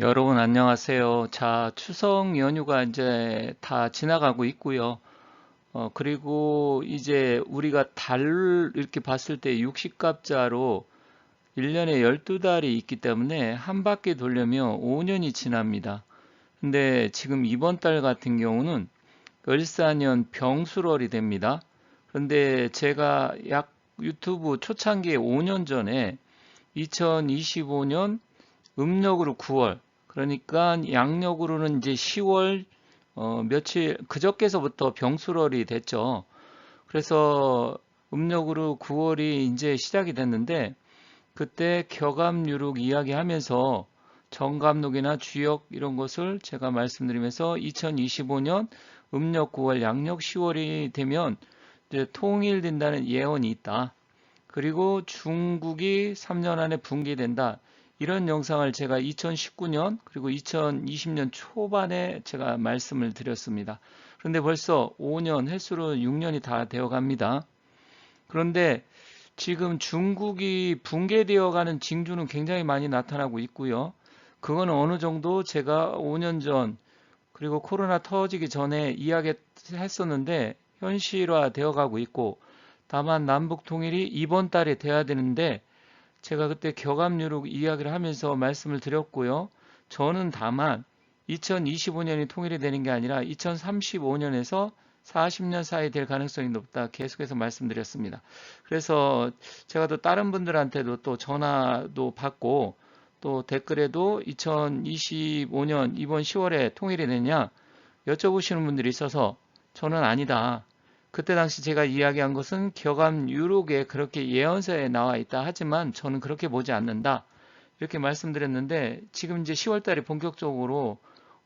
여러분 안녕하세요. 자, 추석 연휴가 이제 다 지나가고 있고요. 어, 그리고 이제 우리가 달 이렇게 봤을 때 60갑자로 1년에 12달이 있기 때문에 한 바퀴 돌려면 5년이 지납니다. 근데 지금 이번 달 같은 경우는 을사년 병술월이 됩니다. 그런데 제가 약 유튜브 초창기에 5년 전에 2025년 음력으로 9월, 그러니까 양력으로는 이제 10월 어, 며칠 그저께서부터 병수월이 됐죠. 그래서 음력으로 9월이 이제 시작이 됐는데 그때 격암유룩 이야기하면서 정감록이나 주역 이런 것을 제가 말씀드리면서 2025년 음력 9월 양력 10월이 되면 통일된다는 예언이 있다. 그리고 중국이 3년 안에 붕괴된다. 이런 영상을 제가 2019년 그리고 2020년 초반에 제가 말씀을 드렸습니다. 그런데 벌써 5년 횟수로 6년이 다 되어 갑니다. 그런데 지금 중국이 붕괴되어 가는 징조는 굉장히 많이 나타나고 있고요. 그건 어느 정도 제가 5년 전 그리고 코로나 터지기 전에 이야기했었는데 현실화 되어 가고 있고 다만 남북 통일이 이번 달에 돼야 되는데 제가 그때 격압유로 이야기를 하면서 말씀을 드렸고요. 저는 다만 2025년이 통일이 되는 게 아니라 2035년에서 40년 사이 될 가능성이 높다. 계속해서 말씀드렸습니다. 그래서 제가 또 다른 분들한테도 또 전화도 받고 또 댓글에도 2025년 이번 10월에 통일이 되냐 여쭤보시는 분들이 있어서 저는 아니다. 그때 당시 제가 이야기한 것은 격암 유록에 그렇게 예언서에 나와 있다 하지만 저는 그렇게 보지 않는다. 이렇게 말씀드렸는데 지금 이제 10월 달에 본격적으로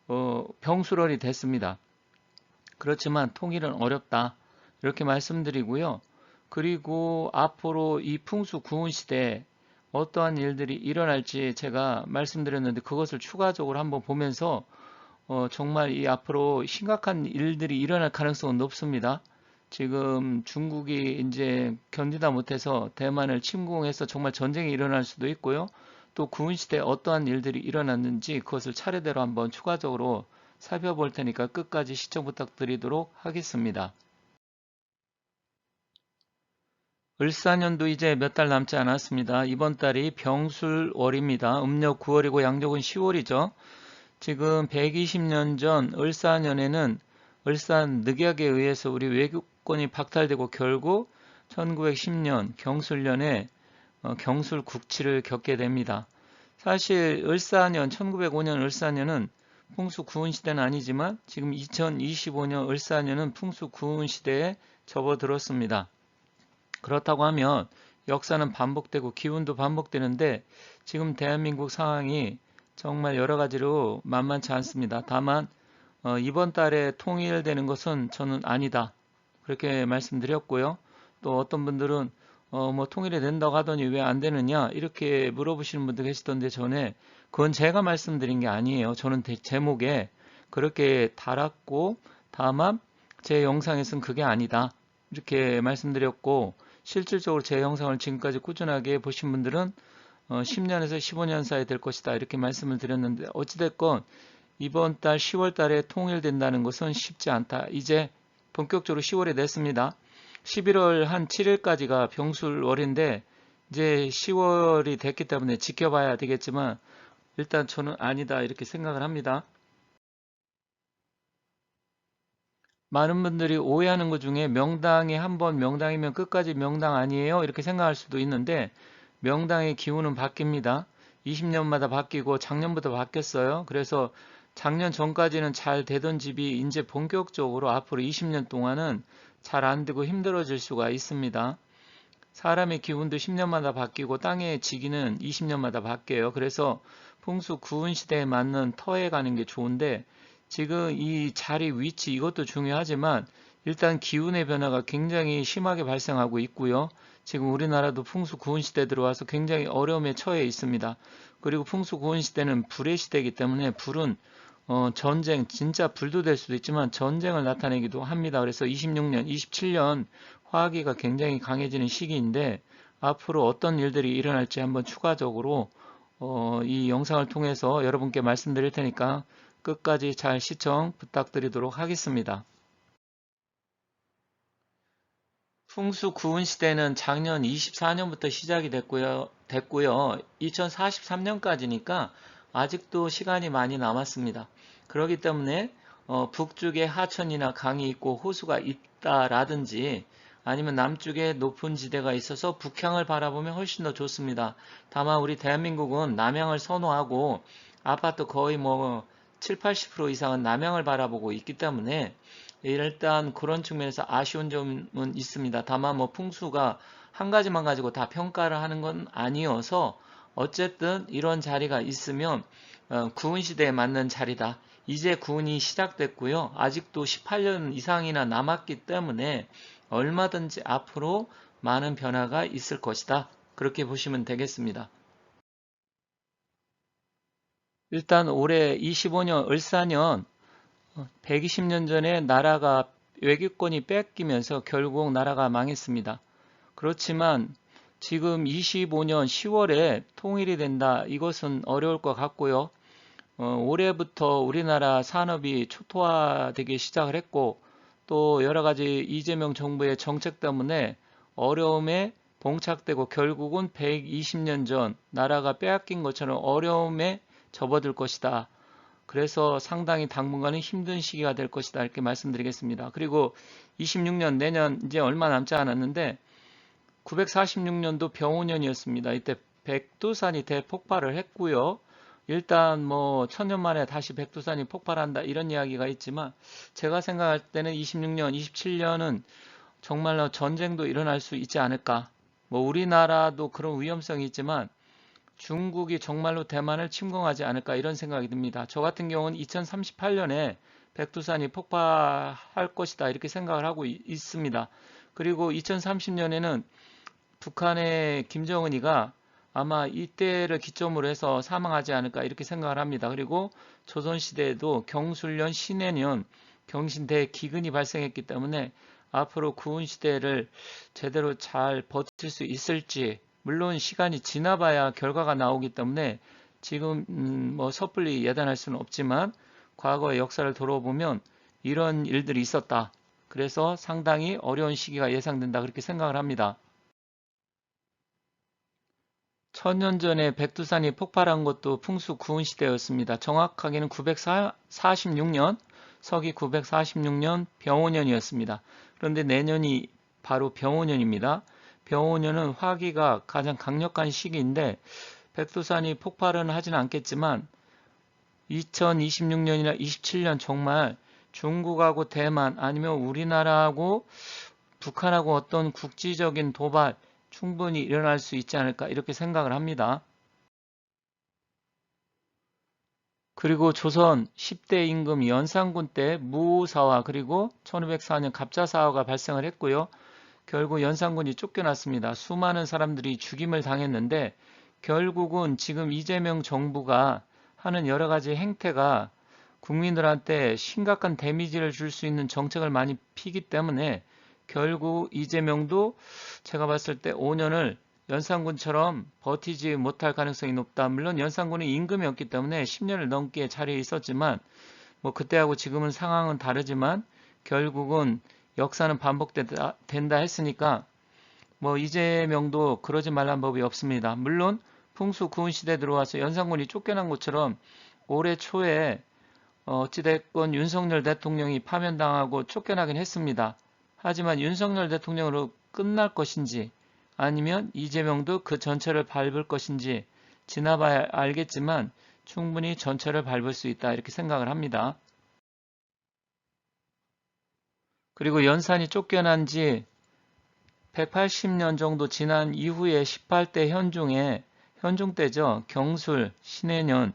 어, 병수월이 됐습니다. 그렇지만 통일은 어렵다. 이렇게 말씀드리고요. 그리고 앞으로 이 풍수 구운 시대에 어떠한 일들이 일어날지 제가 말씀드렸는데 그것을 추가적으로 한번 보면서 어, 정말 이 앞으로 심각한 일들이 일어날 가능성은 높습니다. 지금 중국이 이제 견디다 못해서 대만을 침공해서 정말 전쟁이 일어날 수도 있고요. 또 구은 시대에 어떠한 일들이 일어났는지 그것을 차례대로 한번 추가적으로 살펴볼 테니까 끝까지 시청 부탁드리도록 하겠습니다. 을사년도 이제 몇 달 남지 않았습니다. 이번 달이 병술월입니다. 음력 9월이고 양력은 10월이죠. 지금 120년 전 을사년에는 을산 늑약에 의해서 우리 외국권이 박탈되고 결국 1910년 경술년에 어, 경술 국치를 겪게 됩니다. 사실 을사년 1905년 을사년은 풍수 구운 시대는 아니지만 지금 2025년 을사년은 풍수 구운 시대에 접어들었습니다. 그렇다고 하면 역사는 반복되고 기운도 반복되는데 지금 대한민국 상황이 정말 여러 가지로 만만치 않습니다. 다만 어, 이번 달에 통일되는 것은 저는 아니다. 그렇게 말씀드렸고요. 또 어떤 분들은 어, 뭐 통일이 된다고 하더니 왜 안 되느냐 이렇게 물어보시는 분들 계시던데 전에 그건 제가 말씀드린 게 아니에요. 저는 제목에 그렇게 달았고 다만 제 영상에서는 그게 아니다. 이렇게 말씀드렸고 실질적으로 제 영상을 지금까지 꾸준하게 보신 분들은 어, 10년에서 15년 사이 될 것이다 이렇게 말씀을 드렸는데 어찌됐건 이번 달 10월 달에 통일된다는 것은 쉽지 않다. 이제 본격적으로 10월에 됐습니다. 11월 한 7일까지가 병술월인데 이제 10월이 됐기 때문에 지켜봐야 되겠지만 일단 저는 아니다 이렇게 생각을 합니다. 많은 분들이 오해하는 것 중에 명당이 한 번 명당이면 끝까지 명당 아니에요 이렇게 생각할 수도 있는데 명당의 기운은 바뀝니다. 20년마다 바뀌고 작년부터 바뀌었어요. 그래서 작년 전까지는 잘 되던 집이 이제 본격적으로 앞으로 20년 동안은 잘 안 되고 힘들어질 수가 있습니다. 사람의 기운도 10년마다 바뀌고 땅의 지기는 20년마다 바뀌어요. 그래서 풍수 구운 시대에 맞는 터에 가는 게 좋은데 지금 이 자리 위치 이것도 중요하지만 일단 기운의 변화가 굉장히 심하게 발생하고 있고요. 지금 우리나라도 풍수 구운 시대 들어와서 굉장히 어려움에 처해 있습니다. 그리고 풍수 구운 시대는 불의 시대이기 때문에 불은 어, 전쟁, 진짜 불도 될 수도 있지만 전쟁을 나타내기도 합니다. 그래서 26년, 27년 화기가 굉장히 강해지는 시기인데 앞으로 어떤 일들이 일어날지 한번 추가적으로 어, 이 영상을 통해서 여러분께 말씀드릴 테니까 끝까지 잘 시청 부탁드리도록 하겠습니다. 풍수 구은 시대는 작년 24년부터 시작이 됐고요. 됐고요. 2043년까지니까 아직도 시간이 많이 남았습니다. 그렇기 때문에 어, 북쪽에 하천이나 강이 있고 호수가 있다라든지 아니면 남쪽에 높은 지대가 있어서 북향을 바라보면 훨씬 더 좋습니다. 다만 우리 대한민국은 남향을 선호하고 아파트 거의 뭐 7, 80% 이상은 남향을 바라보고 있기 때문에 일단 그런 측면에서 아쉬운 점은 있습니다. 다만 뭐 풍수가 한 가지만 가지고 다 평가를 하는 건 아니어서 어쨌든 이런 자리가 있으면 어, 구은 시대에 맞는 자리다. 이제 구은이 시작됐고요. 아직도 18년 이상이나 남았기 때문에 얼마든지 앞으로 많은 변화가 있을 것이다. 그렇게 보시면 되겠습니다. 일단 올해 25년 을사년 120년 전에 나라가 외교권이 뺏기면서 결국 나라가 망했습니다. 그렇지만 지금 25년 10월에 통일이 된다. 이것은 어려울 것 같고요. 어, 올해부터 우리나라 산업이 초토화되기 시작을 했고 또 여러 가지 이재명 정부의 정책 때문에 어려움에 봉착되고 결국은 120년 전 나라가 빼앗긴 것처럼 어려움에 접어들 것이다. 그래서 상당히 당분간은 힘든 시기가 될 것이다. 이렇게 말씀드리겠습니다. 그리고 26년 내년 이제 얼마 남지 않았는데 946년도 병오년이었습니다. 이때 백두산이 대폭발을 했고요. 일단 뭐 천년 만에 다시 백두산이 폭발한다 이런 이야기가 있지만 제가 생각할 때는 26년, 27년은 정말로 전쟁도 일어날 수 있지 않을까. 뭐 우리나라도 그런 위험성이 있지만 중국이 정말로 대만을 침공하지 않을까 이런 생각이 듭니다. 저 같은 경우는 2038년에 백두산이 폭발할 것이다 이렇게 생각을 하고 있습니다. 그리고 2030년에는 북한의 김정은이가 아마 이때를 기점으로 해서 사망하지 않을까 이렇게 생각을 합니다. 그리고 조선시대에도 경술년, 신해년, 경신대 기근이 발생했기 때문에 앞으로 구운 시대를 제대로 잘 버틸 수 있을지 물론 시간이 지나봐야 결과가 나오기 때문에 지금 음, 뭐 섣불리 예단할 수는 없지만 과거의 역사를 돌아보면 이런 일들이 있었다. 그래서 상당히 어려운 시기가 예상된다 그렇게 생각을 합니다. 천년 전에 백두산이 폭발한 것도 풍수 구은 시대였습니다. 정확하게는 946년, 서기 946년 병오년이었습니다. 그런데 내년이 바로 병오년입니다. 병오년은 화기가 가장 강력한 시기인데 백두산이 폭발은 하진 않겠지만 2026년이나 27년 정말 중국하고 대만 아니면 우리나라하고 북한하고 어떤 국지적인 도발 충분히 일어날 수 있지 않을까 이렇게 생각을 합니다. 그리고 조선 10대 임금 연산군 때 무사화 그리고 1504년 갑자사화가 발생을 했고요. 결국 연산군이 쫓겨났습니다. 수많은 사람들이 죽임을 당했는데 결국은 지금 이재명 정부가 하는 여러 가지 행태가 국민들한테 심각한 데미지를 줄 수 있는 정책을 많이 피기 때문에 결국 이재명도 제가 봤을 때 5년을 연산군처럼 버티지 못할 가능성이 높다. 물론 연산군이 임금이 없기 때문에 10년을 넘게 자리에 있었지만 뭐 그때하고 지금은 상황은 다르지만 결국은 역사는 반복된다 된다 했으니까 뭐 이재명도 그러지 말란 법이 없습니다. 물론 풍수 구은 시대 들어와서 연산군이 쫓겨난 것처럼 올해 초에 어찌됐건 윤석열 대통령이 파면당하고 쫓겨나긴 했습니다. 하지만 윤석열 대통령으로 끝날 것인지 아니면 이재명도 그 전체를 밟을 것인지 지나봐야 알겠지만 충분히 전체를 밟을 수 있다 이렇게 생각을 합니다. 그리고 연산이 쫓겨난 지 180년 정도 지난 이후에 18대 현중에 현중 때죠. 경술, 신해년,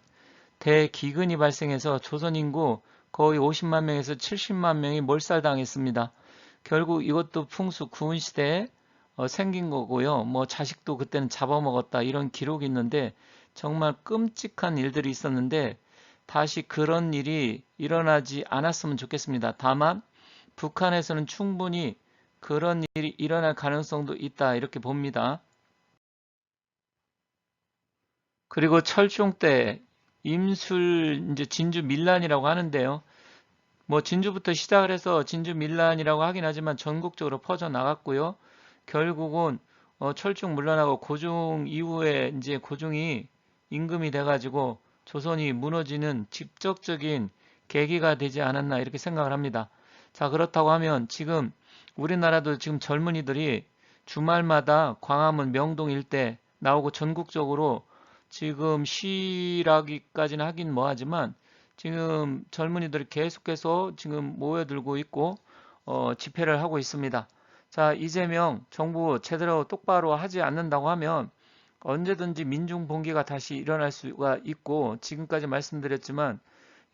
대기근이 발생해서 조선 인구 거의 50만 명에서 70만 명이 몰살당했습니다. 결국 이것도 풍수 구은 시대에 어, 생긴 거고요. 뭐 자식도 그때는 잡아먹었다 이런 기록이 있는데 정말 끔찍한 일들이 있었는데 다시 그런 일이 일어나지 않았으면 좋겠습니다. 다만 북한에서는 충분히 그런 일이 일어날 가능성도 있다 이렇게 봅니다. 그리고 철중 때 임술 이제 진주 밀란이라고 하는데요. 뭐 진주부터 시작을 해서 진주 밀란이라고 하긴 하지만 전국적으로 퍼져 나갔고요. 결국은 어, 철중 물란하고 고종 이후에 이제 고종이 임금이 돼가지고 조선이 무너지는 직접적인 계기가 되지 않았나 이렇게 생각을 합니다. 자 그렇다고 하면 지금 우리나라도 지금 젊은이들이 주말마다 광화문 명동 일대 나오고 전국적으로 지금 시라기까지는 하긴 뭐하지만 지금 젊은이들이 계속해서 지금 모여들고 있고 어, 집회를 하고 있습니다. 자 이재명 정부 제대로 똑바로 하지 않는다고 하면 언제든지 민중 봉기가 다시 일어날 수가 있고 지금까지 말씀드렸지만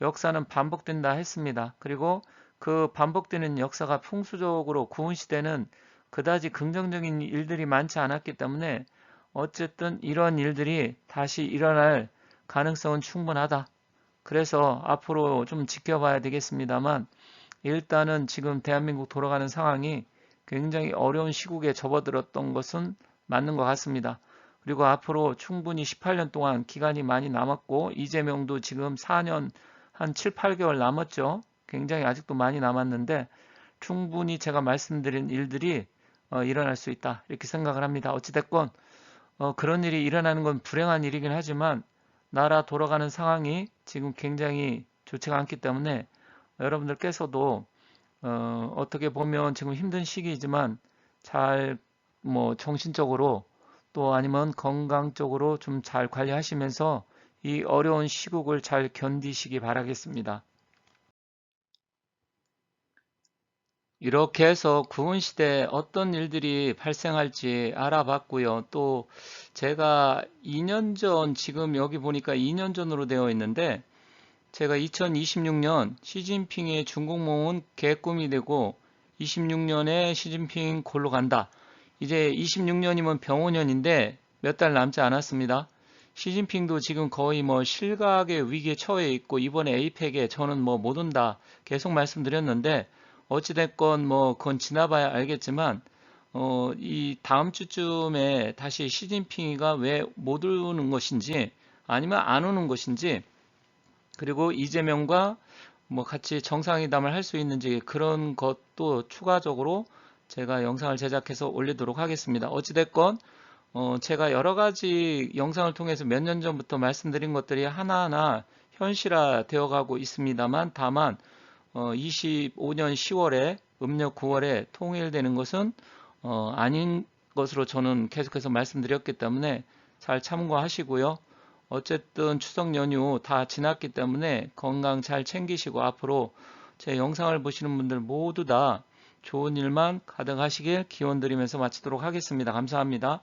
역사는 반복된다 했습니다. 그리고 그 반복되는 역사가 풍수적으로 구은 시대는 그다지 긍정적인 일들이 많지 않았기 때문에 어쨌든 이런 일들이 다시 일어날 가능성은 충분하다. 그래서 앞으로 좀 지켜봐야 되겠습니다만 일단은 지금 대한민국 돌아가는 상황이 굉장히 어려운 시국에 접어들었던 것은 맞는 것 같습니다. 그리고 앞으로 충분히 18년 동안 기간이 많이 남았고 이재명도 지금 4년 한 7, 8개월 남았죠. 굉장히 아직도 많이 남았는데 충분히 제가 말씀드린 일들이 어, 일어날 수 있다 이렇게 생각을 합니다. 어찌됐건 어, 그런 일이 일어나는 건 불행한 일이긴 하지만 나라 돌아가는 상황이 지금 굉장히 좋지가 않기 때문에 여러분들께서도 어, 어떻게 보면 지금 힘든 시기이지만 잘 뭐 정신적으로 또 아니면 건강적으로 좀 잘 관리하시면서 이 어려운 시국을 잘 견디시기 바라겠습니다. 이렇게 해서 구은시대 어떤 일들이 발생할지 알아봤고요. 또 제가 2년 전, 지금 여기 보니까 2년 전으로 되어 있는데 제가 2026년 시진핑의 중국몽은 개꿈이 되고 26년에 시진핑 골로 간다. 이제 26년이면 병오년인데 몇 달 남지 않았습니다. 시진핑도 지금 거의 뭐 실각의 위기에 처해 있고 이번에 에이펙에 저는 뭐 못 온다 계속 말씀드렸는데 어찌됐건 뭐 그건 지나봐야 알겠지만 어, 이 다음 주쯤에 다시 시진핑이가 왜 못 오는 것인지 아니면 안 오는 것인지 그리고 이재명과 뭐 같이 정상회담을 할 수 있는지 그런 것도 추가적으로 제가 영상을 제작해서 올리도록 하겠습니다. 어찌됐건 어, 제가 여러 가지 영상을 통해서 몇 년 전부터 말씀드린 것들이 하나하나 현실화 되어 가고 있습니다만 다만 어, 25년 10월에 음력 9월에 통일되는 것은 어, 아닌 것으로 저는 계속해서 말씀드렸기 때문에 잘 참고하시고요. 어쨌든 추석 연휴 다 지났기 때문에 건강 잘 챙기시고 앞으로 제 영상을 보시는 분들 모두 다 좋은 일만 가득하시길 기원 드리면서 마치도록 하겠습니다. 감사합니다.